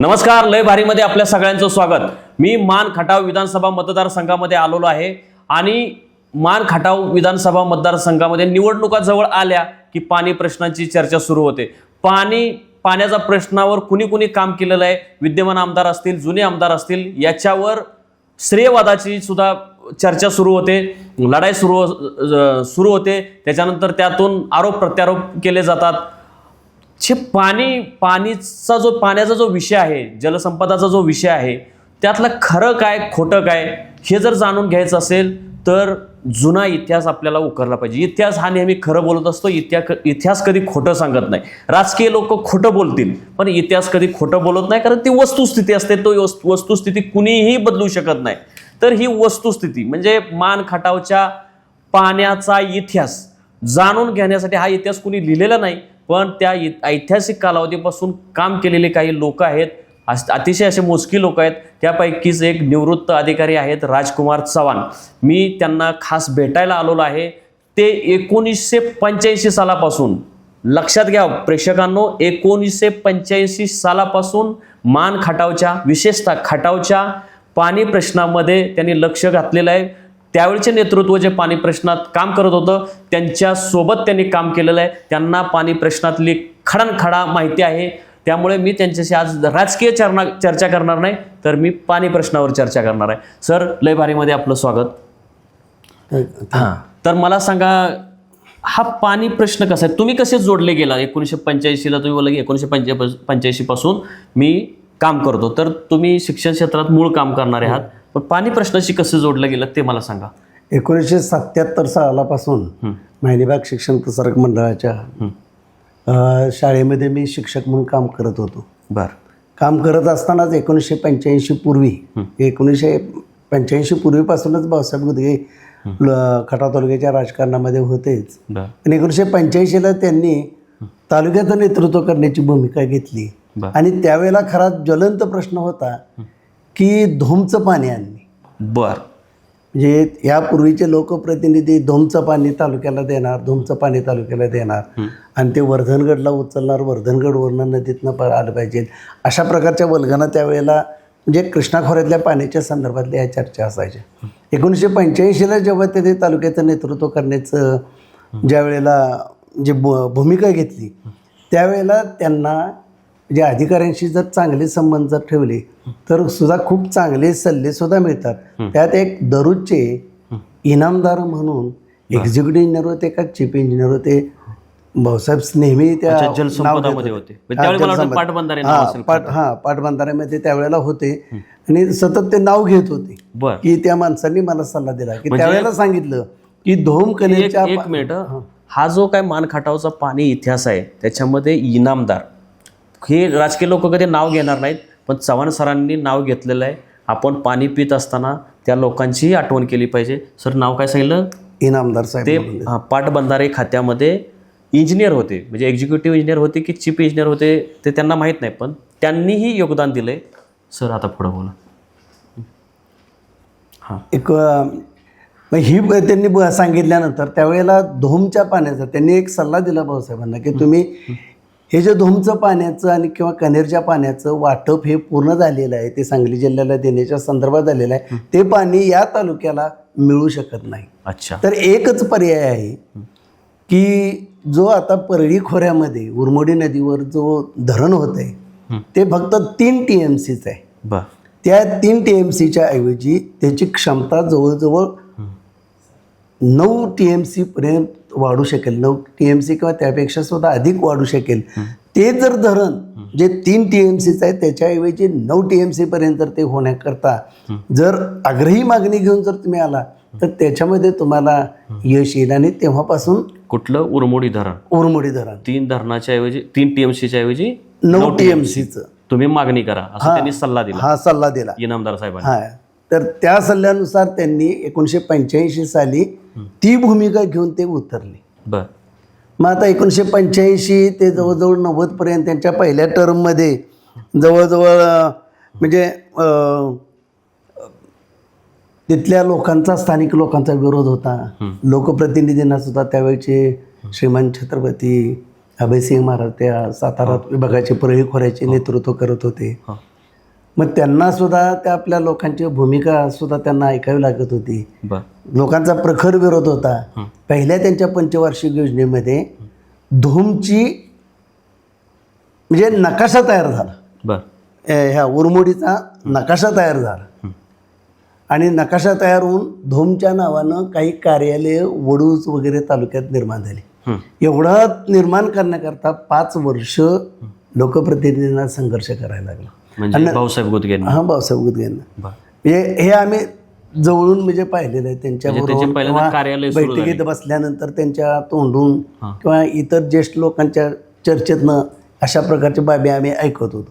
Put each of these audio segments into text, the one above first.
नमस्कार लय भारीमध्ये आपल्या सगळ्यांचं स्वागत. मी मान खटाव विधानसभा मतदारसंघामध्ये आलेलो आहे आणि मान खटाव विधानसभा मतदारसंघामध्ये निवडणुका जवळ आल्या की पाणी प्रश्नांची चर्चा सुरू होते. पाणी पाण्याच्या प्रश्नावर कुणी कुणी काम केलेलं आहे? विद्यमान आमदार असतील जुने आमदार असतील याच्यावर श्रेयवादाची सुद्धा चर्चा सुरू होते. लढाई सुरू सुरू होते. त्याच्यानंतर त्यातून आरोप प्रत्यारोप केले जातात. छे पाणी पाणीचा जो पाण्याचा जो विषय आहे जलसंपदाचा जो विषय आहे त्यातलं खरं काय खोटं काय हे जर जाणून घ्यायचं असेल तर जुना इतिहास आपल्याला उकरला पाहिजे. इतिहास हा नेहमी खरं बोलत असतो इतिहास इतिहास कधी खोटं सांगत नाही. राजकीय लोक खोटं बोलतील पण इतिहास कधी खोटं बोलत नाही कारण ती वस्तुस्थिती असते तो वस्तुस्थिती कुणीही बदलू शकत नाही. तर ही वस्तुस्थिती म्हणजे मान खटावच्या पाण्याचा इतिहास जाणून घेण्यासाठी हा इतिहास कुणी लिहिलेला नाही पण त्या इ- ऐतिहासिक कालावधीपासून काम केलेले काही लोक आहेत. अतिशय असे मोजकी लोक आहेत. त्यापैकीच एक निवृत्त अधिकारी आहेत राजकुमार चव्हाण. मी त्यांना खास भेटायला आलेलो आहे. ते एकोणीसशे पंच्याऐंशी सालापासून लक्षात घ्या प्रेक्षकांनो एकोणीसशे पंच्याऐंशी सालापासून मान खटावच्या विशेषतः खटावच्या पाणी प्रश्नामध्ये त्यांनी लक्ष घातलेलं आहे. त्यावेळचे नेतृत्व जे पाणी प्रश्नात काम करत होतं त्यांच्यासोबत त्यांनी काम केलेलं आहे. त्यांना पाणी प्रश्नातली खडानखडा माहिती आहे. त्यामुळे मी त्यांच्याशी आज राजकीय चर्ना चर्चा करणार नाही तर मी पाणी प्रश्नावर चर्चा करणार आहे. सर लय भारीमध्ये आपलं स्वागत. हां. तर मला सांगा हा पाणी प्रश्न कसा आहे? तुम्ही कसे जोडले गेला? एकोणीसशे पंच्याऐंशीला तुम्ही बोला की एकोणीसशे पंच्या पंच्याऐंशी पासून मी काम करतो. तर तुम्ही शिक्षण क्षेत्रात मूळ काम करणारे आहात. पण पाणी प्रश्नाशी कसं जोडलं गेलं ते मला सांगा. एकोणीसशे सत्याहत्तर सालापासून महिलेबाग शिक्षण प्रसारक मंडळाच्या शाळेमध्ये मी शिक्षक म्हणून काम करत होतो. बर. काम करत असतानाच एकोणीसशे पंच्याऐंशी पूर्वी एकोणीसशे पंच्याऐंशी पूर्वीपासूनच भाऊसाहेब गुदगे खटाव तालुक्याच्या राजकारणामध्ये होतेच. आणि एकोणीसशे पंच्याऐंशीला त्यांनी तालुक्याचं नेतृत्व करण्याची भूमिका घेतली. आणि त्यावेळेला खरा ज्वलंत प्रश्न होता की धोमचं पाणी आणणे. बर. म्हणजे यापूर्वीचे लोकप्रतिनिधी धोमचं पाणी तालुक्याला देणार धोमचं पाणी तालुक्याला देणार. आणि ते वर्धनगडला उचलणार वर्धनगडवरनं नदीतनं प- आलं पाहिजे. अशा प्रकारच्या वल्गना त्यावेळेला म्हणजे कृष्णा खोऱ्यातल्या पाण्याच्या संदर्भातल्या या चर्चा असायच्या. एकोणीसशे पंच्याऐंशीला जेव्हा ते ते तालुक्याचं नेतृत्व करण्याचं ज्या वेळेला जे भूमिका घेतली त्यावेळेला त्यांना जे अधिकाऱ्यांशी जर चांगले संबंध जर ठेवले तर सुद्धा खूप चांगले सल्ले सुद्धा मिळतात. त्यात एक दररोजचे इनामदार म्हणून एक्झिक्युटिव्ह इंजिनियर होते का चीफ इंजिनियर होते? भाऊसाहेब नेहमी त्या जलसंपदामध्ये होते. हा, पाटबंधाऱ्यामध्ये त्यावेळेला होते. आणि सतत ते नाव घेत होते. की त्या माणसांनी मला सल्ला दिला. की म्हणजे त्यावेळेला सांगितलं की धोम हं. हा जो काय मानखाटावचा पाणी इतिहास आहे त्याच्यामध्ये इनामदार. हे राजकीय लोक कधी नाव घेणार नाहीत पण चव्हाण सरांनी नाव घेतलेलं आहे. आपण पाणी पित असताना त्या लोकांचीही आठवण केली पाहिजे. सर नाव काय सांगितलं? इनामदार साहेब ते पाटबंधारे खात्यामध्ये इंजिनियर होते. म्हणजे एक्झिक्युटिव्ह इंजिनियर होते की चीफ इंजिनियर होते ते त्यांना माहीत नाही पण त्यांनीही योगदान दिलंय. सर आता पुढं बोला. हां. एक मग ही त्यांनी सांगितल्यानंतर त्यावेळेला धोमच्या पाण्याचा त्यांनी एक सल्ला दिला भाऊसाहेबांना की तुम्ही हे जे धोमचं पाण्याचं आणि किंवा कनेरच्या पाण्याचं वाटप हे पूर्ण झालेलं आहे ते सांगली जिल्ह्याला देण्याच्या संदर्भात झालेलं आहे ते पाणी या तालुक्याला मिळू शकत नाही. अच्छा. तर एकच पर्याय आहे की जो आता परळी खोऱ्यामध्ये उरमोडी नदीवर जो धरण होत आहे ते फक्त तीन टी एम सीच आहे. त्या तीन टी एम सीच्या ऐवजी त्याची क्षमता जवळजवळ नऊ टी एम सीपर्यंत वाढू शकेल. नऊ टी एम सी किंवा त्यापेक्षा सुद्धा अधिक वाढू शकेल. ते जर धरण जे तीन टी एम सीचं आहे त्याच्याऐवजी नऊ टी एम सीपर्यंत जर ते होण्याकरता जर आग्रही मागणी घेऊन जर तुम्ही आला तर त्याच्यामध्ये तुम्हाला यश येईल आणि तेव्हापासून कुठलं? उरमोडी धरण. उरमोडी धरण. तीन धरणाच्या ऐवजी तीन टीएमसीच्या ऐवजी नऊ टी एम सीचं तुम्ही मागणी करा. असं त्यांनी सल्ला दिला. हा सल्ला दिला. इनामदार साहेबांनी. हा. तर त्या सल्ल्यानुसार त्यांनी एकोणीसशे पंच्याऐंशी साली ती भूमिका घेऊन ते उतरले. बर. मग आता एकोणीसशे पंच्याऐंशी ते जवळजवळ नव्वदपर्यंत त्यांच्या पहिल्या टर्ममध्ये जवळजवळ म्हणजे तिथल्या लोकांचा स्थानिक लोकांचा विरोध होता. लोकप्रतिनिधींना सुद्धा त्यावेळचे श्रीमान छत्रपती अभयसिंग महाराज त्या सातारा विभागाचे परळी खोऱ्याचे नेतृत्व करत होते. मग त्यांना सुद्धा त्या आपल्या लोकांची भूमिका सुद्धा त्यांना ऐकावी लागत होती. लोकांचा प्रखर विरोध होता. पहिल्या त्यांच्या पंचवार्षिक योजनेमध्ये धूमची म्हणजे नकाशा तयार झाला. ह्या उरमोडीचा नकाशा तयार झाला. आणि नकाशा तयार होऊन धूमच्या नावानं काही कार्यालय वडूज वगैरे तालुक्यात निर्माण झाली. एवढं निर्माण करण्याकरता पाच वर्ष लोकप्रतिनिधींना संघर्ष करायला लागला. म्हणजे भाऊसाहेब गुदगे हा भाऊसाहेब गुदगेंना. म्हणजे हे आम्ही जवळून म्हणजे पाहिलेलं आहे त्यांच्या म्हणजे बैठकीत बसल्यानंतर त्यांच्या तोंडून. किंवा इतर ज्येष्ठ लोकांच्या चर्चेतनं अशा प्रकारच्या बाबी आम्ही ऐकत होतो.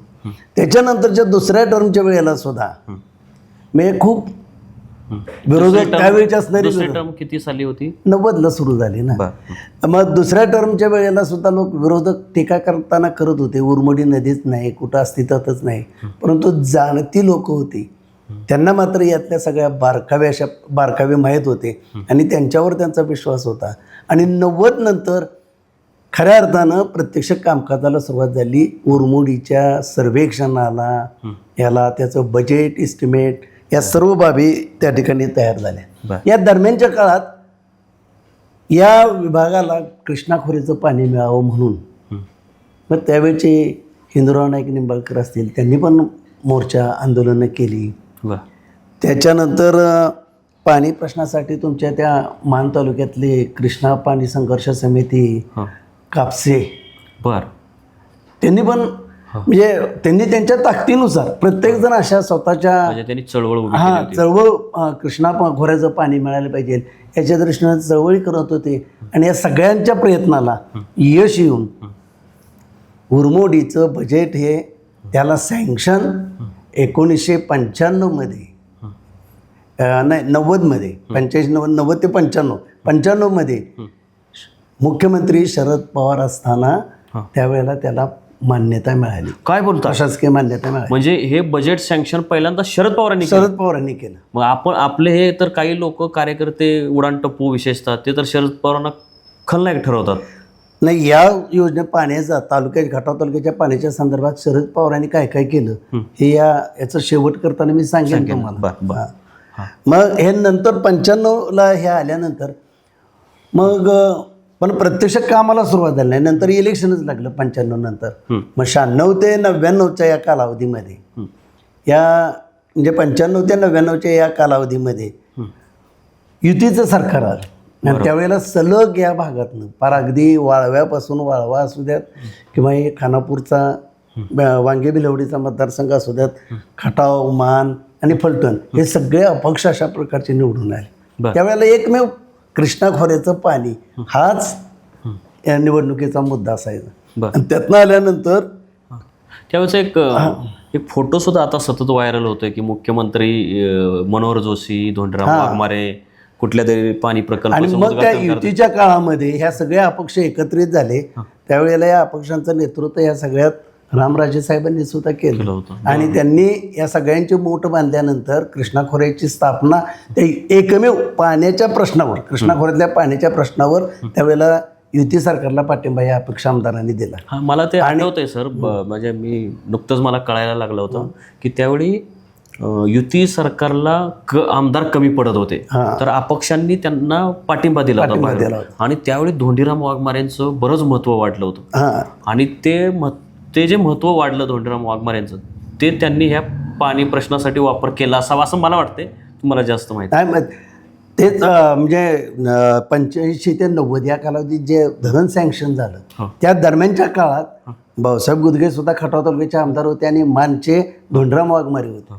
त्याच्यानंतरच्या दुसऱ्या टर्मच्या वेळेला सुद्धा म्हणजे खूप विरोधक त्यावेळीची असणारी दुसरी टर्म किती साली होती? नव्वदला सुरू झाली ना. मग दुसऱ्या टर्मच्या वेळेला सुद्धा लोक विरोधक टीका करताना करत होते उरमडी नदीच नाही कुठं अस्तित्वातच नाही. परंतु जाणती लोक होती. त्यांना मात्र यातल्या सगळ्या बारकावे अशा बारकावे माहीत होते. आणि त्यांच्यावर त्यांचा विश्वास होता. आणि नव्वद नंतर खऱ्या अर्थानं प्रत्यक्ष कामकाजाला सुरुवात झाली. उरमोडीच्या सर्वेक्षणाला याला त्याचं बजेट इस्टिमेट या सर्व बाबी त्या ठिकाणी तयार झाल्या. या दरम्यानच्या काळात या विभागाला कृष्णाखोरीचं पाणी मिळावं म्हणून. मग त्यावेळचे हिंदुराव नाईक निंबाळकर असतील त्यांनी पण मोर्चा आंदोलनं केली. त्याच्यानंतर पाणी प्रश्नासाठी तुमच्या त्या मान तालुक्यातले कृष्णा पाणी संघर्ष समिती. कापसे बर. त्यांनी पण म्हणजे त्यांनी त्यांच्या ताकदीनुसार प्रत्येकजण अशा स्वतःच्या म्हणजे त्यांनी चळवळ हा चळवळ कृष्णा खोऱ्याचं पाणी मिळालं पाहिजे. याच्या दृष्टीनं चळवळी करत होते. आणि या सगळ्यांच्या प्रयत्नाला यश येऊन उरमोडीचं बजेट हे त्याला सँक्शन एकोणीसशे पंच्याण्णवमध्ये नाही नव्वदमध्ये पंच्याऐंशी नव्वद नव्वद ते पंच्याण्णव. पंच्याण्णवमध्ये मुख्यमंत्री शरद पवार असताना. त्यावेळेला त्याला मान्यता मिळाली. काय बोलता? प्रशासकीय मान्यता मिळाली. म्हणजे हे बजेट सँक्शन पहिल्यांदा शरद पवारांनी केलं. शरद पवारांनी केलं. मग आपण आपले हे तर काही लोक कार्यकर्ते उडाण टप्पू विशेषतः ते तर शरद पवारांना खलनायक ठरवतात. नाही या योजने पाण्याचा तालुक्यात घाटाव तालुक्याच्या पाण्याच्या संदर्भात शरद पवारांनी काय काय केलं? हे. या याचं शेवट करताना मी सांगेन तुम्हाला. बर बर. हा. मग हे नंतर पंच्याण्णवला हे आल्यानंतर मग अ, पण प्रत्यक्ष कामाला सुरुवात झाली नाही. नंतर इलेक्शनच लागलं पंच्याण्णव नंतर. मग शहाण्णव ते नव्याण्णवच्या या कालावधीमध्ये. या म्हणजे पंच्याण्णव ते नव्याण्णवच्या या कालावधीमध्ये. युतीचं सरकार आलं. आणि त्यावेळेला सलग या भागातनं फार अगदी वाळव्यापासून वाळवा असू द्यात किंवा हे खानापूरचा वांगे बिलवडीचा मतदारसंघ असू द्यात खटाव मान आणि फलटण हे सगळे अपक्ष अशा प्रकारचे निवडून आले. त्यावेळेला एकमेव कृष्णा खोऱ्याचं पाणी हाच या निवडणुकीचा मुद्दा असायचा. आणि त्यातनं आल्यानंतर त्यावेळेस एक एक फोटो सुद्धा आता सतत व्हायरल होतोय की मुख्यमंत्री मनोहर जोशी धोंडराम वाघमारे कुठल्या तरी पाणी आणि प्रकल्पाचं मग त्या. युतीच्या काळामध्ये ह्या सगळ्या अपक्ष एकत्रित झाले. त्यावेळेला या अपक्षांचं नेतृत्व या सगळ्यात रामराजे साहेबांनी सुद्धा केलं. होतं. आणि त्यांनी या सगळ्यांचे मोठ बांधल्यानंतर कृष्णा खोऱ्याची स्थापना ते एकमेव पाण्याच्या प्रश्नावर कृष्णा खोऱ्यातल्या पाण्याच्या प्रश्नावर त्यावेळेला युती सरकारला पाठिंबा या अपक्ष आमदारांनी दिला. हा मला ते आठवतंय सर. म्हणजे मी नुकतंच मला कळायला लागलं होतं की त्यावेळी युती सरकारला क आमदार कमी पडत होते. तर अपक्षांनी त्यांना पाठिंबा दिला होता. आणि त्यावेळी धोंडीराम वाघमारेंचं बरंच महत्त्व वाढलं होतं. आणि ते मह ते जे महत्त्व वाढलं धोंडीराम वाघमारेंचं ते त्यांनी ह्या पाणी प्रश्नासाठी वापर केला असावा असं मला वाटतंय. तुम्हाला जास्त माहिती. नाही मग तेच अं, म्हणजे पंच्याऐंशी ते नव्वद या कालावधीत जे धरण सँक्शन झालं हो. त्या दरम्यानच्या काळात भाऊसाहेब गुदगे सुद्धा खटाव तालुक्याचे आमदार होते आणि मानचे धोंडराम वाघमारे होते.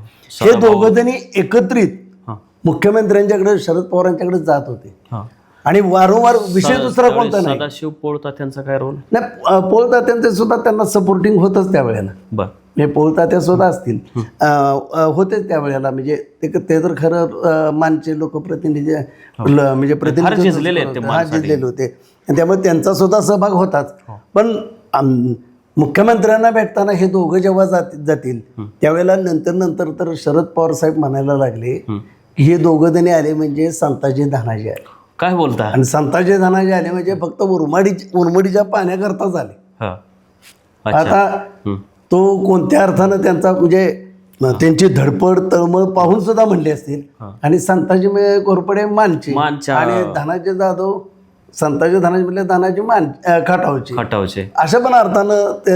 हे. दोघं जणी एकत्रित हां. मुख्यमंत्र्यांच्याकडे शरद पवारांच्याकडे जात होते. हां. आणि वारंवार विषय दुसरा कोणता नाही. सदाशिव पोळता त्यांचा काय रोल? नाही पोळतात्यांचे सुद्धा त्यांना सपोर्टिंग होतच त्यावेळेला. बर. हे पोळतात्या सुद्धा असतील. होतेच त्यावेळेला. म्हणजे ते ते तर खरं मानचे लोकप्रतिनिधी ल- म्हणजे प्रतिनिधी झिजलेले हा होते. आणि त्यामुळे त्यांचा सुद्धा सहभाग होताच. पण आम- मुख्यमंत्र्यांना भेटताना हे दोघं जेव्हा जात जातील त्यावेळेला नंतर नंतर तर शरद पवार साहेब म्हणायला लागले की हे दोघं जणी आले म्हणजे संताजी धनाजी आले काय बोलता? आणि संताजी धनाजी आले म्हणजे फक्त उरमाडी उरमडीच्या पाण्याकरताच आले हा. अच्छा. आता. तो कोणत्या अर्थानं त्यांचा म्हणजे त्यांची धडपड तळमळ पाहून सुद्धा म्हणले असतील. आणि संताजी मे- घोरपडे मानचे. मानच्या- आणि धनाचे जाधव संताजी धनाजी म्हणजे धनाजी मान अं, खटावचे. खटावचे. अशा पण अर्थानं ते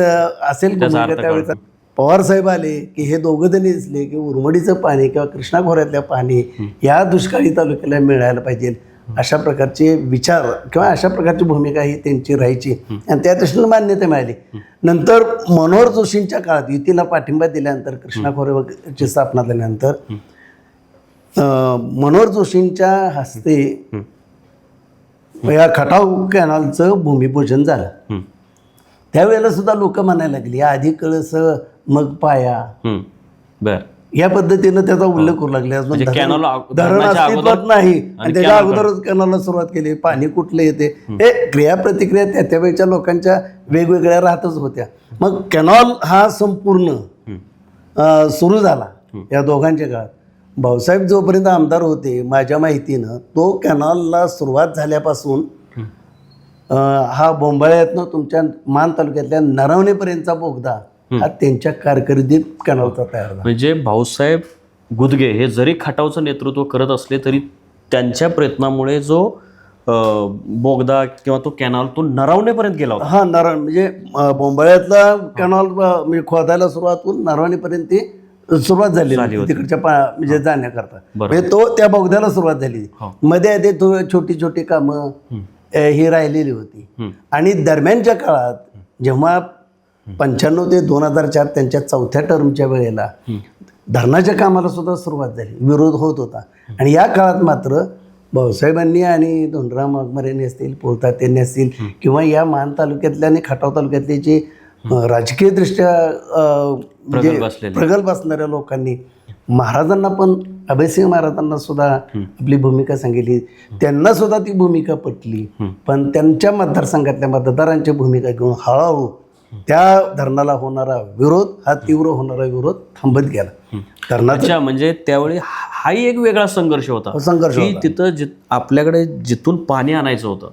असेल त्यावेळेचा. पवार साहेब आले की हे दोघं जणी दिसले की उरमडीचं पाणी किंवा कृष्णा खोऱ्यातल्या पाणी या दुष्काळी तालुक्याला मिळायला पाहिजे. अशा प्रकारचे विचार किंवा अशा प्रकारची भूमिका ही त्यांची राहायची. आणि त्या दृष्टीनं मान्यता मिळाली. नंतर मनोहर जोशींच्या काळात युतीला पाठिंबा दिल्यानंतर कृष्णा खोरेची स्थापना झाल्यानंतर अं, मनोहर जोशींच्या हस्ते या खटाव कॅनॉलचं भूमिपूजन झालं. त्यावेळेला सुद्धा लोक म्हणायला लागली आधी कळस मग पाया. बर. या पद्धतीनं त्याचा उल्लेख करू लागले. म्हणजे धरण- कॅनॉल अग- धरण धरणाच्या अस्तित्वात नाही. आणि आणि त्याच्या कॅनॉल अगोदरच कॅनॉलला सुरुवात केली. पाणी कुठलं येते? हे क्रिया प्रतिक्रिया त्या त्या वेळच्या लोकांच्या वेगवेगळ्या राहतच होत्या. मग कॅनॉल हा संपूर्ण अं, सुरू झाला या दोघांच्या काळात. भाऊसाहेब जोपर्यंत आमदार होते माझ्या माहितीनं तो कॅनॉलला सुरुवात झाल्यापासून अं, हा बोंबाळ्यातनं तुमच्या मान तालुक्यातल्या नरवणेपर्यंतचा बोगदा हा. त्यांच्या कारकिर्दीत कॅनॉलचा तयार झाला. म्हणजे भाऊसाहेब गुदगे हे जरी खटावचं नेतृत्व करत असले तरी त्यांच्या प्रयत्नामुळे जो बोगदा किंवा तो कॅनॉल तो नरावणेपर्यंत गेला होता. हा नारायण म्हणजे बोंबाळ्यातला कॅनॉल म्हणजे खोदायला सुरुवात होऊन नारवणीपर्यंत ती सुरुवात झाली तिकडच्या पा म्हणजे जाण्याकरता. म्हणजे तो त्या बोगद्याला सुरुवात झाली. हो. मध्ये आधी तो छोटी छोटी कामं ही. राहिलेली होती. आणि दरम्यानच्या काळात जेव्हा पंच्याण्णव ते दोन हजार चार त्यांच्या चौथ्या टर्मच्या वेळेला धरणाच्या कामाला सुद्धा सुरुवात झाली. विरोध होत होता. आणि या काळात मात्र भाऊसाहेबांनी आणि धोंडराम वाघमारेंनी असतील पोलतात यांनी असतील किंवा या मान तालुक्यातल्या आणि खटाव तालुक्यातले जे राजकीयदृष्ट्या म्हणजे. प्रगल्भ असणाऱ्या लोकांनी महाराजांना पण अभयसिंह महाराजांना सुद्धा आपली भूमिका सांगितली. त्यांना सुद्धा ती भूमिका पटली. पण त्यांच्या मतदारसंघातल्या मतदारांची भूमिका घेऊन हळूहळू त्या धरणाला होणारा विरोध हा तीव्र होणारा विरोध थांबत गेला. धरणाचा अच्छा म्हणजे त्यावेळी हा- हाही एक वेगळा संघर्ष होता. संघर्ष की तिथं जि आपल्याकडे जिथून पाणी आणायचं होतं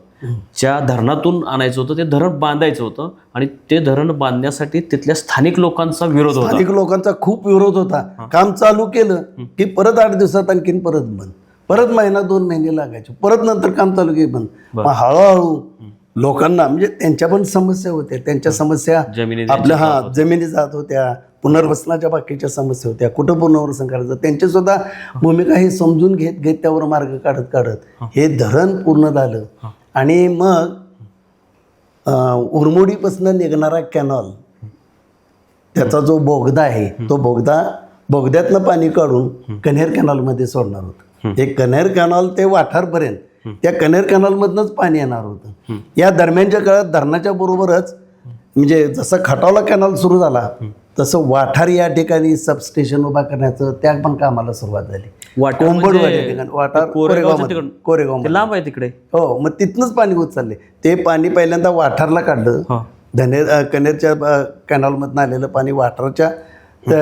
ज्या धरणातून आणायचं होतं ते धरण बांधायचं होतं आणि ते धरण बांधण्यासाठी तिथल्या स्थानिक लोकांचा विरोध होता. स्थानिक लोकांचा खूप विरोध होता. काम चालू केलं की परत आठ दिवसात आणखीन परत बंद. परत महिना दोन महिने लागायचे. परत नंतर काम चालू की बंद. हळूहळू लोकांना म्हणजे त्यांच्या पण समस्या होत्या. त्यांच्या समस्या आपल्या हा जमिनी जात होत्या पुनर्वसनाच्या बाकीच्या समस्या होत्या कुठं पुनर्वसन करायचं? त्यांची सुद्धा भूमिका हे समजून घेत घेत त्यावर मार्ग काढत काढत हे. धरण पूर्ण झालं. आणि मग उरमोडीपासून निघणारा कॅनॉल त्याचा जो बोगदा आहे तो बोगदा बोगद्यातनं पाणी काढून कन्हेर कॅनॉलमध्ये सोडणार होतं. ते कन्हेर कॅनॉल ते वाठारपर्यंत त्या कन्हेर कॅनॉलमधनंच पाणी येणार होतं. या दरम्यानच्या काळात धरणाच्या बरोबरच म्हणजे जसं खटावला कॅनॉल सुरू झाला तसं वाठार या ठिकाणी सबस्टेशन उभा करण्याचं त्या पण कामाला सुरुवात झाली. वाटार कोंबड या ठिकाणी वाठार कोरेगाव. कोरेगाव लांब आहे तिकडे? हो मग तिथनंच पाणी उचलले ते पाणी पहिल्यांदा वाठारला काढलं. अ, कनेरच्या कॅनॉलमधनं आलेलं पाणी वाठारच्या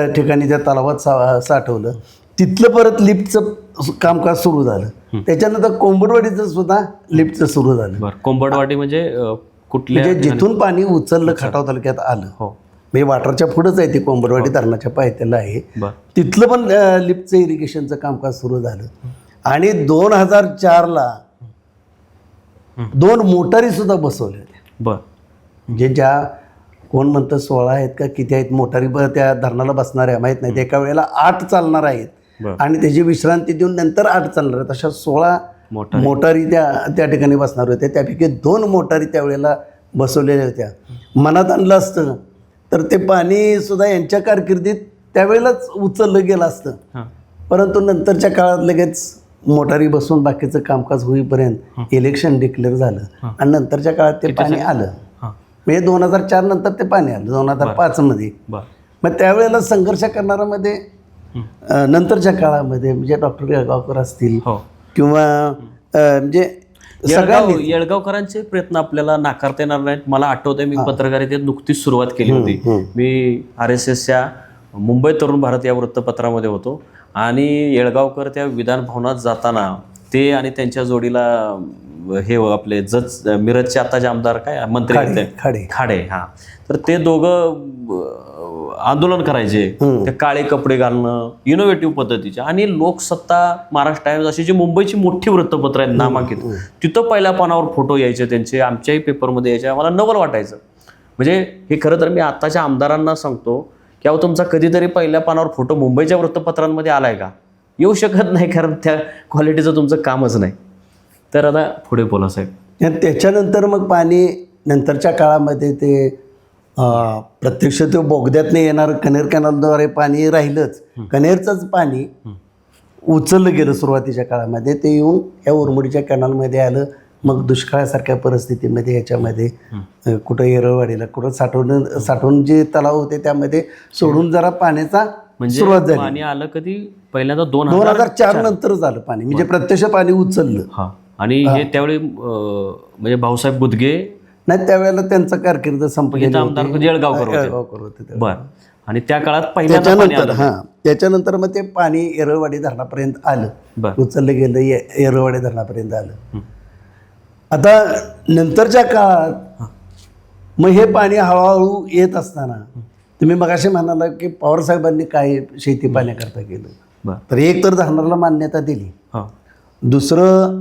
ठिकाणी त्या तलावात सा साठवलं. तिथलं परत लिफ्टचं कामकाज सुरू झालं. त्याच्यानंतर कोंबडवाडीचं सुद्धा लिफ्टचं सुरू झालं. बरं कोंबडवाडी म्हणजे कुठल्या म्हणजे जिथून पाणी उचललं खटाव तालुक्यात आलं. हो. म्हणजे वाठारच्या पुढंच आहे ते कोंबडवाडी धरणाच्या पायथ्याला आहे. बर. तिथलं पण लिफ्टचं इरिगेशनचं कामकाज सुरू झालं. आणि दोन हजार चारला दोन मोटारी सुद्धा बसवल्या. बर. म्हणजे ज्या कोण म्हणतं सोळा आहेत का किती आहेत मोटारी त्या धरणाला बसणाऱ्या माहीत नाही. एका वेळेला आठ चालणार आहेत. आणि त्याची विश्रांती देऊन नंतर आठ चालणार आहेत. अशा सोळा मोटारी. त्या त्या ठिकाणी बसणार होत्या. त्यापैकी दोन मोटारी त्यावेळेला बसवलेल्या होत्या. मनात आणलं असतं तर ते पाणी सुद्धा यांच्या कारकिर्दीत त्यावेळेलाच उचललं गेलं असतं. परंतु नंतरच्या काळात लगेच मोटारी बसून बाकीचं कामकाज होईपर्यंत इलेक्शन डिक्लेअर झालं. आणि नंतरच्या काळात ते पाणी आलं. म्हणजे दोन हजार चार नंतर ते पाणी आलं. दोन हजार पाचमध्ये मग त्यावेळेला संघर्ष करणाऱ्यामध्ये नंतरच्या काळामध्ये म्हणजे डॉक्टर येळगावकर असतील हो. किंवा म्हणजे येळगाव येळगावकरांचे प्रयत्न आपल्याला नाकारता येणार नाहीत. मला आठवतंय मी पत्रकारितेत नुकतीच सुरुवात केली होती. मी आर एस एसच्या मुंबई तरुण भारत या वृत्तपत्रामध्ये होतो आणि येळगावकर त्या विधान भवनात जाताना ते आणि त्यांच्या जोडीला हे आपले जज मिरजचे आताचे आमदार काय? मंत्री. खाडे. खाडे हा. तर ते दोघं आंदोलन करायचे ते काळे कपडे घालणं इनोव्हेटिव्ह पद्धतीचे. आणि लोकसत्ता महाराष्ट्र टाइम्स अशी जी मुंबईची मोठी वृत्तपत्र आहेत नामांकित तिथं पहिल्या पानावर फोटो यायचे त्यांचे आमच्याही पेपरमध्ये यायचे. आम्हाला नवल वाटायचं. म्हणजे हे खरं तर मी आत्ताच्या आमदारांना सांगतो की अहो तुमचा कधीतरी पहिल्या पानावर फोटो मुंबईच्या वृत्तपत्रांमध्ये आलाय का? येऊ शकत नाही कारण त्या क्वालिटीचं तुमचं कामच नाही. तर आता पुढे बोला साहेब. त्याच्यानंतर मग पाणी नंतरच्या काळामध्ये ते प्रत्यक्ष ते बोगद्यातनं येणार कनेर कॅनलद्वारे पाणी राहिलंच. कनेरचंच पाणी उचललं गेलं सुरुवातीच्या काळामध्ये. ते येऊन या उरमुडीच्या कॅनलमध्ये आलं. मग दुष्काळासारख्या परिस्थितीमध्ये याच्यामध्ये कुठं येरळवाडीला कुठं साठवून साठवून जे तलाव होते त्यामध्ये सोडून जरा पाण्याचा म्हणजे सुरुवात झाली. पाणी आलं कधी? पहिल्यांदा दोन दोन हजार चार नंतर झालं पाणी. म्हणजे प्रत्यक्ष पाणी उचललं. आणि हे त्यावेळी म्हणजे भाऊसाहेब बुदगे नाही त्यावेळेला त्यांचा कारकीर्द इथं आमदार जळगावकर होते. जळगावकर होते ते. बर. आणि त्या काळात पहिल्यांदा पाणी त्याच्यानंतर आलं. हां. त्याच्यानंतर मग ते पाणी येरळवाडी धरणापर्यंत आलं. बर. उचललं गेलं ये येरळवाडी धरणापर्यंत आलं. आता नंतरच्या काळात मग हे पाणी हळूहळू येत असताना तुम्ही मगाशी म्हणाला की पवार साहेबांनी काय शेती पाण्याकरता केलं? बर. तर एक तर धरणाला मान्यता दिली. हा. दुसरं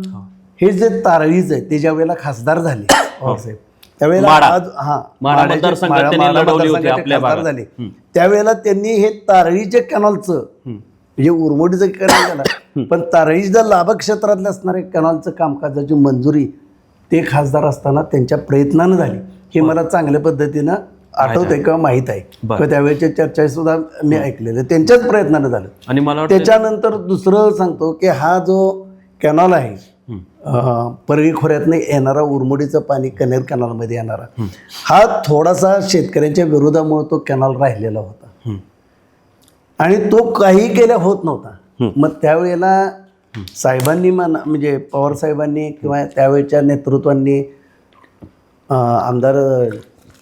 हे. जे तारळीच आहे ते ज्या वेळेला खासदार झाले पवारसाहेब त्यावेळेला माढा. आज हा माढा माढ्याचे- मतदारसंघात माढा- त्यांनी माढा लढवली होती मतदारसंघाचे आपल्या खासदार भागात. झाले. त्यावेळेला त्यांनी हे तारळीच्या कॅनॉलचं म्हणजे उरमोडीचं कॅनॉल झालं. पण तारळीच्या लाभ क्षेत्रातल्या असणाऱ्या कॅनॉलचं कामकाजाची मंजुरी ते खासदार असताना त्यांच्या प्रयत्नानं झाली. हे मला चांगल्या पद्धतीनं आठवतंय किंवा माहीत आहे. बरं. किंवा त्यावेळेच्या चर्चा सुद्धा मी ऐकलेलं. त्यांच्याच प्रयत्नानं झालं. आणि मला वाटतं त्याच्यानंतर दुसरं सांगतो की हा जो कॅनॉल आहे परळी खोऱ्यातनं येणारा उरमुडीचं पाणी कनेर कॅनॉलमध्ये येणारा. हा थोडासा शेतकऱ्यांच्या विरोधामुळे तो कॅनॉल राहिलेला होता. आणि तो काही केल्या होत नव्हता. मग त्यावेळेला साहेबांनी म्हणा म्हणजे पवार साहेबांनी किंवा त्यावेळच्या नेतृत्वांनी आमदार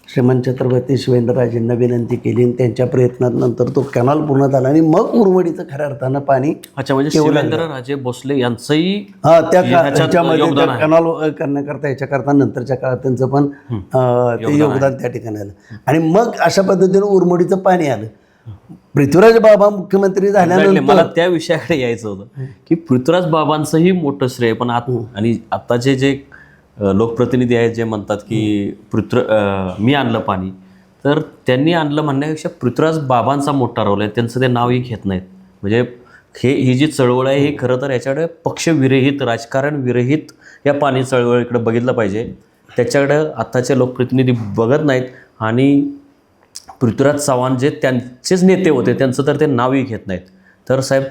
श्रीमंत छत्रपती शिवेंद्रराजेंना विनंती केली आणि त्यांच्या प्रयत्नानंतर तो कॅनॉल पूर्ण झाला आणि मग उरमडीचं खऱ्या अर्थानं पाणी अच्छा म्हणजे शिवेंद्र राजे भोसले यांचंही हा त्या का- ह्याच्यात ह्याच्यामध्ये योगदान त्या आहे. कॅनॉल करण्याकरता याच्याकरता नंतरच्या काळात त्यांचं पण अं, ते योगदान त्या ठिकाणी आलं. आणि मग अशा पद्धतीनं उरमडीचं पाणी आलं. पृथ्वीराज बाबा मुख्यमंत्री Exactly. झाल्यानंतर मला त्या विषयाकडे यायचं होतं की पृथ्वीराज बाबांचंही मोठं श्रेय पण आत आणि आताचे जे लोकप्रतिनिधी आहेत जे म्हणतात की पृथ्वी मी आणलं पाणी. तर त्यांनी आणलं म्हणण्यापेक्षा पृथ्वीराज बाबांचा मोठा रोल आहे. त्यांचं ते नावही घेत नाहीत. म्हणजे हे ही जी चळवळ आहे ही खरं तर याच्याकडे पक्षविरहित राजकारण विरहित या पाणी चळवळीकडे बघितलं पाहिजे. त्याच्याकडे आताचे लोकप्रतिनिधी बघत नाहीत आणि पृथ्वीराज चव्हाण जे त्यांचेच नेते होते त्यांचं तर ते नावही घेत नाहीत. तर साहेब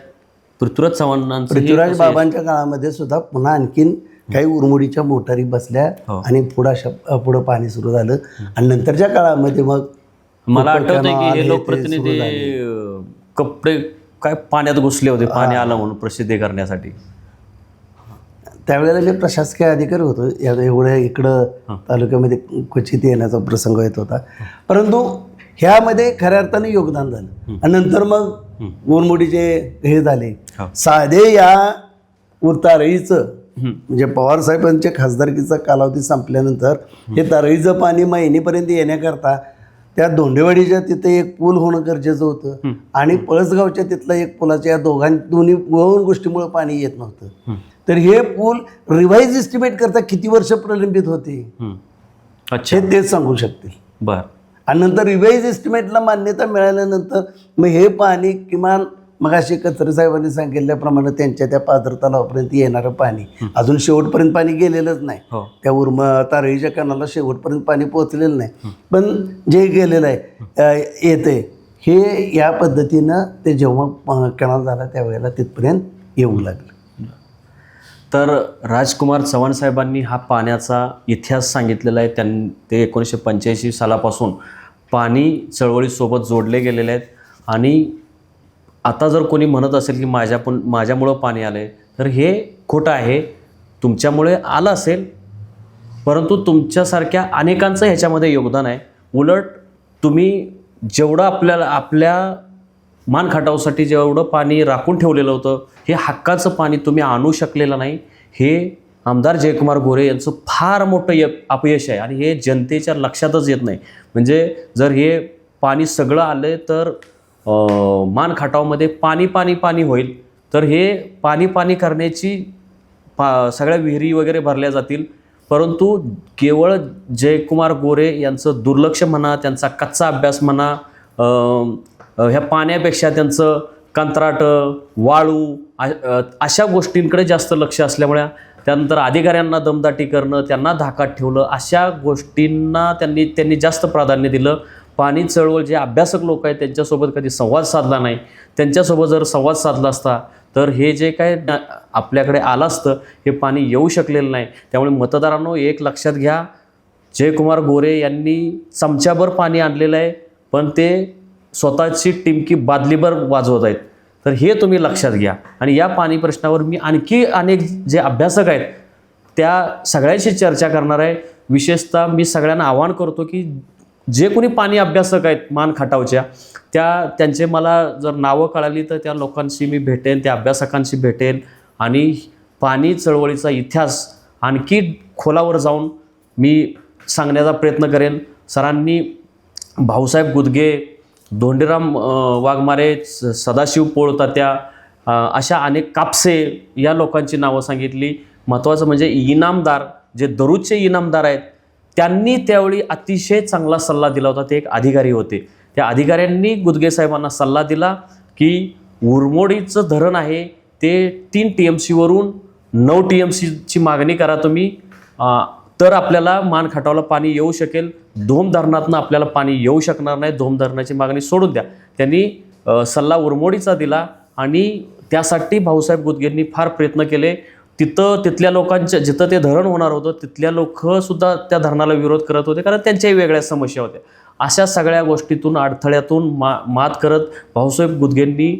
पृथ्वीराज चव्हाणांचं पृथ्वीराज बाबांच्या काळामध्ये सुद्धा पुन्हा आणखीन काही उरमुडीच्या मोटारी बसल्या हो. आणि पुढं पुढं पाणी सुरू झालं. आणि नंतरच्या काळामध्ये मग मला आठवतंय की हे लोकप्रतिनिधी कपडे काय पाण्यात घुसले होते पाणी आलं म्हणून प्रसिद्धी करण्यासाठी. त्यावेळेला मी प्रशासकीय अधिकारी होतो. या- एवढ्या इकडं तालुक्यामध्ये क्वचित येण्याचा प्रसंग येत होता. परंतु ह्यामध्ये खऱ्या अर्थाने योगदान झालं. आणि नंतर मग गोरमुडीचे हे झाले. साधे या उरतारळीचं म्हणजे पवार साहेबांच्या खासदारकीचा कालावधी संपल्यानंतर हे तारळीचं पाणी महिनेपर्यंत येण्याकरता त्या दोंडेवाडीच्या तिथे एक पूल होणं गरजेचं होतं. आणि पळसगावच्या तिथला एक पुलाच्या या दोघां दोन्ही दोन गोष्टीमुळे पाणी येत नव्हतं. तर हे पूल रिवाईज एस्टिमेट करता किती वर्ष प्रलंबित होते. अच्छा. तेच सांगू शकतील. बर. आणि नंतर रिवाईज एस्टिमेटला मान्यता मिळाल्यानंतर मग हे पाणी किमान मगाशी कचरे साहेबांनी सांगितल्याप्रमाणे त्यांच्या त्या पाझर तलावापर्यंत येणारं पाणी. अजून शेवटपर्यंत पाणी गेलेलंच नाही. हो. त्या उर्म तारळीच्या कणाला शेवटपर्यंत पाणी पोहोचलेलं नाही. पण जे गेलेलं आहे येते हे या पद्धतीनं ते जेव्हा कणाल झाला त्यावेळेला तिथपर्यंत येऊ लागलं. तर राजकुमार चव्हाण साहेबांनी हा पाण्याचा इतिहास सांगितलेला आहे. त्यां ते एकोणीसशे पंच्याऐंशी सालापासून पाणी चळवळीसोबत जोडले गेलेले आहेत. आणि आता जर कोणी म्हणत असेल की माझ्या पण माझ्यामुळं पाणी आलं आहे तर हे खोटं आहे. तुमच्यामुळे आलं असेल. परंतु तुमच्यासारख्या अनेकांचं ह्याच्यामध्ये योगदान आहे. उलट तुम्ही जेवढं आपल्याला आपल्या मान खटावसाठी जेवढं पाणी राखून ठेवलेलं होतं हे हक्काचं पाणी तुम्ही आणू शकलेलं नाही. हे आमदार जयकुमार गोरे यांचं फार मोठं य अपयश आहे. आणि हे जनतेच्या लक्षातच येत नाही. म्हणजे जर हे पाणी सगळं आलं तर अं, मान पाणी पाणी पाणी होईल. तर हे पाणी पाणी करण्याची पा सगळ्या विहिरी वगैरे भरल्या जातील. परंतु केवळ जयकुमार गोरे यांचं दुर्लक्ष म्हणा त्यांचा कच्चा अभ्यास म्हणा ह्या पाण्यापेक्षा त्यांचं कंत्राट वाळू अशा गोष्टींकडे जास्त लक्ष असल्यामुळे त्यानंतर अधिकाऱ्यांना दमदाटी करणं त्यांना धाकात ठेवलं अशा गोष्टींना त्यांनी त्यांनी जास्त प्राधान्य दिलं. पाणी चळवळ जे अभ्यासक लोक आहेत त्यांच्यासोबत कधी संवाद साधला नाही. त्यांच्यासोबत जर संवाद साधला असता तर हे जे काय न- आपल्याकडे आलं असतं हे पाणी येऊ शकलेलं नाही. त्यामुळे मतदारांनो एक लक्षात घ्या जयकुमार गोरे यांनी चमच्याभर पाणी आणलेलं आहे पण ते स्वतःची टिमकी बादलीभर वाजवत आहेत. तर हे तुम्ही लक्षात घ्या. आणि या पाणी प्रश्नावर मी आणखी अनेक जे अभ्यासक आहेत त्या सगळ्यांशी चर्चा करणार आहे. विशेषतः मी सगळ्यांना आवाहन करतो की जे कोणी पाणी अभ्यासक आहेत मान खटावच्या त्या त्यांचे मला जर नावं कळाली तर त्या लोकांशी मी भेटेन त्या अभ्यासकांशी भेटेन. आणि पाणी चळवळीचा इतिहास आणखी खोलावर जाऊन मी सांगण्याचा प्रयत्न करेन. सरांनी भाऊसाहेब गुदगे धोंडीराम वाघमारे स- सदाशिव पोळतात्या अशा अनेक कापसे या लोकांची नावं सांगितली. महत्त्वाचं म्हणजे इनामदार जे दररोजचे इनामदार आहेत त्यांनी त्यावेळी अतिशय चांगला सल्ला दिला होता. ते एक अधिकारी होते. त्या अधिकाऱ्यांनी गुदगे साहेबांना सल्ला दिला की उरमोडीचं धरण आहे. ते तीन टी एम सीवरून नऊ टी एम सीची मागणी करा तुम्ही. तर आपल्याला मान खटावला पाणी येऊ शकेल. धोम धरणातनं आपल्याला पाणी येऊ शकणार नाही. धोम धरणाची मागणी सोडून द्या. त्यांनी सल्ला उरमोडीचा दिला आणि त्यासाठी भाऊसाहेब गुदगेंनी फार प्रयत्न केले. तिथं तिथल्या लोकांच्या जिथं ते धरण होणार होतं तिथल्या लोकसुद्धा त्या धरणाला विरोध करत होते कारण त्यांच्याही वेगळ्या समस्या होत्या. अशा सगळ्या गोष्टीतून अडथळ्यातून मा मात करत भाऊसाहेब गुदगेंनी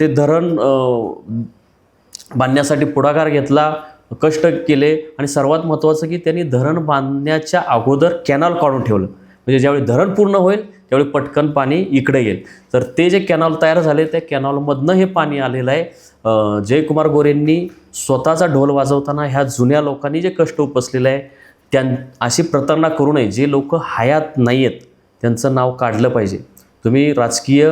ते धरण बांधण्यासाठी पुढाकार घेतला कष्ट केले आणि सर्वात महत्त्वाचं की त्यांनी धरण बांधण्याच्या अगोदर कॅनॉल काढून ठेवलं. म्हणजे ज्यावेळी धरण पूर्ण होईल त्यावेळी पटकन पाणी इकडे येईल. तर ते जे कॅनॉल तयार झाले त्या कॅनॉलमधनं हे पाणी आलेलं आहे. जयकुमार गोरेंनी स्वतःचा ढोल वाजवताना ह्या जुन्या लोकांनी जे कष्ट उपसलेलं आहे त्यां अशी प्रतारणा करू नये जे लोक हयात नाही आहेत त्यांचं नाव काढलं पाहिजे. तुम्ही राजकीय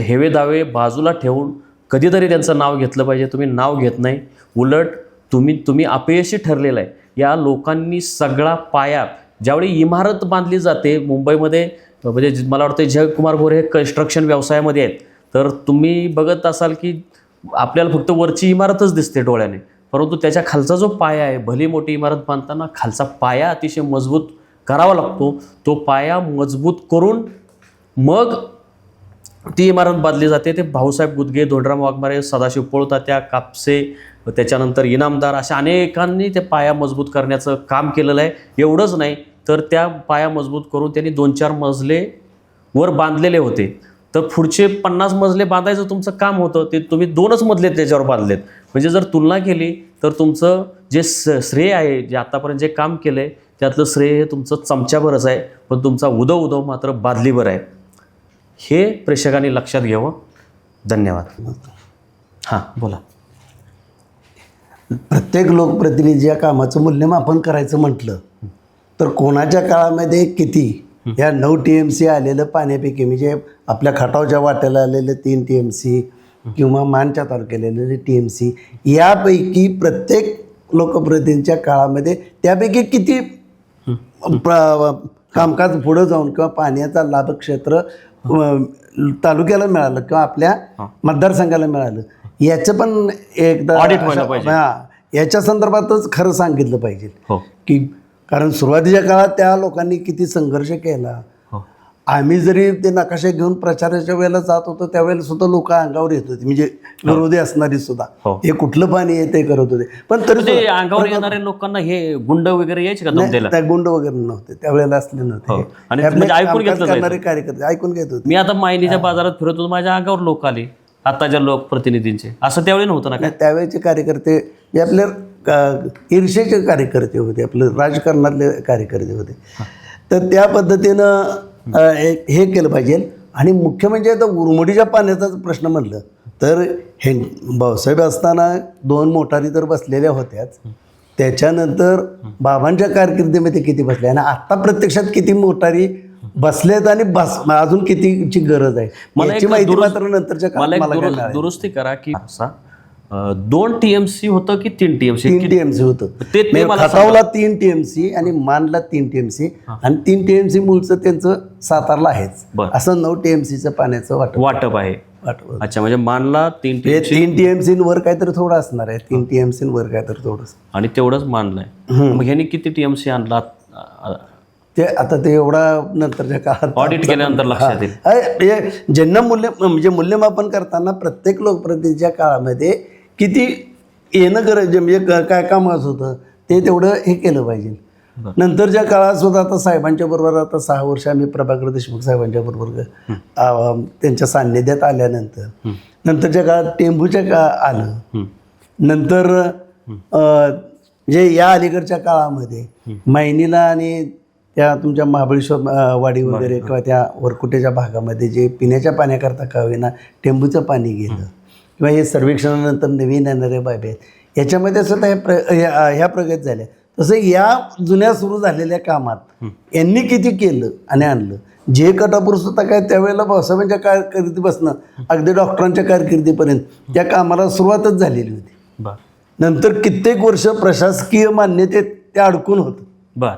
हेवे दावे बाजूला ठेवून कधीतरी त्यांचं नाव घेतलं पाहिजे. तुम्ही नाव घेत नाही. उलट तुम्ही तुम्ही अपयशी ठरलेलं आहे. या लोकांनी सगळा पाया ज्यावेळी इमारत बांधली जाते मुंबईमध्ये म्हणजे मला वाटतं जयकुमार गोरे हे कन्स्ट्रक्शन व्यवसायामध्ये आहेत. तर तुम्ही बघत असाल की आपल्याला फक्त वरची इमारतच दिसते डोळ्याने. परंतु त्याच्या खालचा जो पाया आहे भली मोठी इमारत बांधताना खालचा पाया अतिशय मजबूत करावा लागतो. तो पाया मजबूत करून मग ती इमारत बांधली जाते. ते भाऊसाहेब गुदगे धोंडराम वाघमारे सदाशिव पोळतात्या कापसे त्याच्यानंतर इनामदार अशा अनेकांनी ते पाया मजबूत करण्याचं काम केलेलं आहे. एवढंच नाही तर त्या पाया मजबूत करून त्यांनी दोन चार मजले वर बांधलेले होते. तर पुढचे पन्नास मजले बांधायचं तुमचं काम होतं ते तुम्ही दोनच मजले त्याच्यावर बांधलेत. म्हणजे जर तुलना केली तर तुमचं जे स श्रेय आहे जे आतापर्यंत जे काम केलं आहे त्यातलं श्रेय हे तुमचं चमच्याभरच आहे पण तुमचा उदव उदव मात्र बादलीभर आहे. हे प्रेक्षकांनी लक्षात घ्यावं. धन्यवाद. हां बोला. प्रत्येक लोकप्रतिनिधी या कामाचं मूल्यमापन करायचं म्हटलं तर कोणाच्या काळामध्ये किती या नऊ टी एम सी आलेलं पाण्यापैकी म्हणजे आपल्या खटावच्या वाट्याला आलेलं तीन टी एम सी किंवा मानच्या तालुक्याला आलेले टी एम सी यापैकी प्रत्येक लोकप्रतिनिधीच्या काळामध्ये त्यापैकी किती कामकाज पुढं जाऊन किंवा पाण्याचा लाभक्षेत्र तालुक्याला मिळालं किंवा आपल्या मतदारसंघाला मिळालं. याचं पण एकदा Audit व्हायला पाहिजे. याच्या संदर्भातच खरं सांगितलं पाहिजे हो. की कारण सुरुवातीच्या काळात त्या लोकांनी किती संघर्ष केला. हो. आम्ही जरी ते नकाशे घेऊन प्रचाराच्या वेळेला जात होतो त्यावेळेला सुद्धा लोक अंगावर येत होते. म्हणजे विरोधी असणारी सुद्धा. हो. हे कुठलं पाणी आहे ते करत होते. पण तरी सुद्धा- अंगावर येणाऱ्या लोकांना हे गुंड वगैरे यायचे का त्या गुंड वगैरे नव्हते. त्यावेळेला असले हो. नव्हते हे म्हणजे ऐकून करणारे कार्यकर्ते ऐकून घेत होते. मी आता मायनीच्या बाजारात फिरत होतो माझ्या अंगावर लोक आले. आताच्या लोकप्रतिनिधींचे असं त्यावेळी नव्हतं ना त्यावेळेचे कार्यकर्ते हे अ, ईर्षेचे कार्यकर्ते होते आपले राजकारणातले कार्यकर्ते होते. तर त्या पद्धतीनं हे केलं पाहिजे. आणि मुख्य म्हणजे आता उरमोडीच्या पाण्याचाच प्रश्न म्हणलं तर हे भाऊसाहेब असताना दोन मोटारी तर बसलेल्या होत्याच. त्याच्यानंतर बाबांच्या कारकिर्दीमध्ये किती बसल्या आणि आत्ता प्रत्यक्षात किती मोटारी बसलेत आणि बस अजून कितीची गरज आहे? मला माहिती मात्र नंतरच्या. दुरुस्ती करा की दोन टीएमसी होतं की तीन टीएमसी तीन टीएमसी होतं ते- म्हणजे खटावला तीन टीएमसी आणि मानला तीन टीएमसी आणि तीन टीएमसी मूळचं त्यांचं सातारला आहेच. असं नऊ टीएमसीचं पाण्याचं वाटप वाटप आहे. अच्छा म्हणजे मानला तीन हे टीएमसी तीन टीएमसी वर काहीतरी थोडं असणार आहे तीन टीएमसी वर काहीतरी थोडं आणि तेवढंच मानलंय मग ह्यांनी किती टीएमसी आणला ते आता ते एवढा नंतरच्या काळात ऑडिट केल्यानंतर लक्षात येईल हे ज्यांना मूल्य म्हणजे मूल्यमापन करताना प्रत्येक लोकप्रतिनिधीच्या काळामध्ये किती येणं गरज म्हणजे क- काय कामाचं होतं ते तेवढं हे केलं पाहिजे. नंतरच्या काळात सुद्धा आता साहेबांच्या बरोबर आता सहा वर्ष आम्ही प्रभाकर देशमुख साहेबांच्या बरोबर त्यांच्या सान्निध्यात आल्यानंतर. नंतरच्या काळात टेंबूच्या का आलं. नंतर जे या अलीकडच्या काळामध्ये मैनीला आणि त्या तुमच्या महाबळेश्वर वाडी वगैरे किंवा त्या वरकुटेच्या भागामध्ये जे पिण्याच्या पाण्याकरता का होईना टेंबूचं पाणी गेलं. किंवा हे सर्वेक्षणानंतर नवीन येणारे बाबी आहेत. याच्यामध्ये सुद्धा हे प्र ह्या ह्या प्रगत झाल्या. तसं या जुन्या सुरू झालेल्या कामात यांनी किती केलं आणि आणलं? जे कटापूर सुद्धा काय त्यावेळेला भाऊसाहेबांच्या कारकिर्दीपासून अगदी डॉक्टरांच्या कारकिर्दीपर्यंत त्या कामाला सुरुवातच झालेली होती. नंतर कित्येक वर्ष प्रशासकीय मान्यतेत ते अडकून होतं. बर.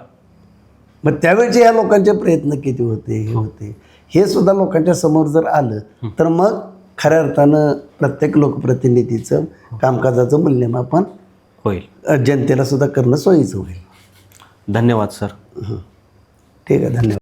मग त्यावेळेचे या लोकांचे प्रयत्न किती होते हे होते? हे सुद्धा लोकांच्या समोर जर आलं तर मग खऱ्या अर्थानं प्रत्येक लोकप्रतिनिधीचं कामकाजाचं मूल्यमापन होईल. जनतेला सुद्धा करणं सोयीचं होईल. धन्यवाद सर. ठीक आहे धन्यवाद.